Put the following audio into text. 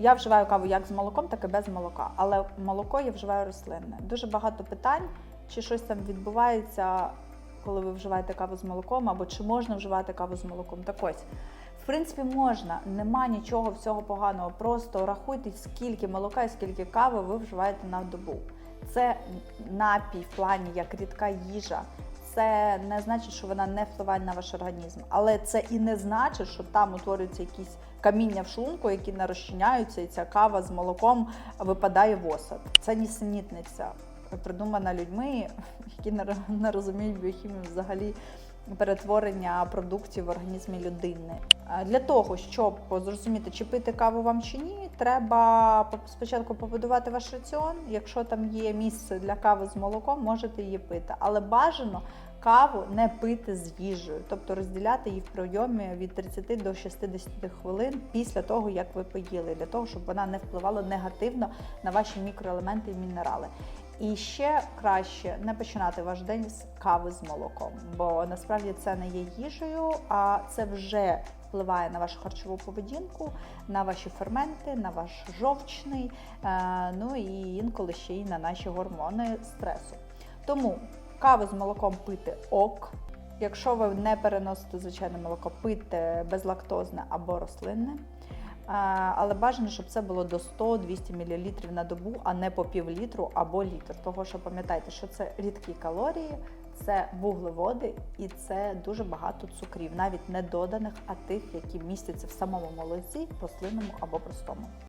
Я вживаю каву як з молоком, так і без молока. Але молоко я вживаю рослинне. Дуже багато питань, чи щось там відбувається, коли ви вживаєте каву з молоком, або чи можна вживати каву з молоком. Так ось. В принципі, можна, нема нічого всього поганого. Просто рахуйте, скільки молока і скільки кави ви вживаєте на добу. Це напій в плані як рідка їжа. Це не значить, що вона не впливає на ваш організм, але це і не значить, що там утворюються якісь каміння в шлунку, які не розчиняються, і ця кава з молоком випадає в осад. Це нісенітниця, придумана людьми, які не розуміють біохімію взагалі перетворення продуктів в організмі людини. Для того, щоб зрозуміти, чи пити каву вам чи ні, треба спочатку побудувати ваш раціон. Якщо там є місце для кави з молоком, можете її пити. Але бажано каву не пити з їжею, тобто розділяти її в прийомі від 30 до 60 хвилин після того, як ви поїли, для того, щоб вона не впливала негативно на ваші мікроелементи і мінерали. І ще краще не починати ваш день з кави з молоком, бо насправді це не є їжею, а це вже впливає на вашу харчову поведінку, на ваші ферменти, на ваш жовчний, е, ну і інколи ще й на наші гормони стресу. Тому каву з молоком пити ок. Якщо ви не переносите звичайне молоко, пийте безлактозне або рослинне. Але бажано, щоб це було до 100-200 мл на добу, а не по пів літру або літр. Того що пам'ятайте, що це рідкі калорії, це вуглеводи і це дуже багато цукрів, навіть не доданих, а тих, які містяться в самому молоці, рослинному або простому.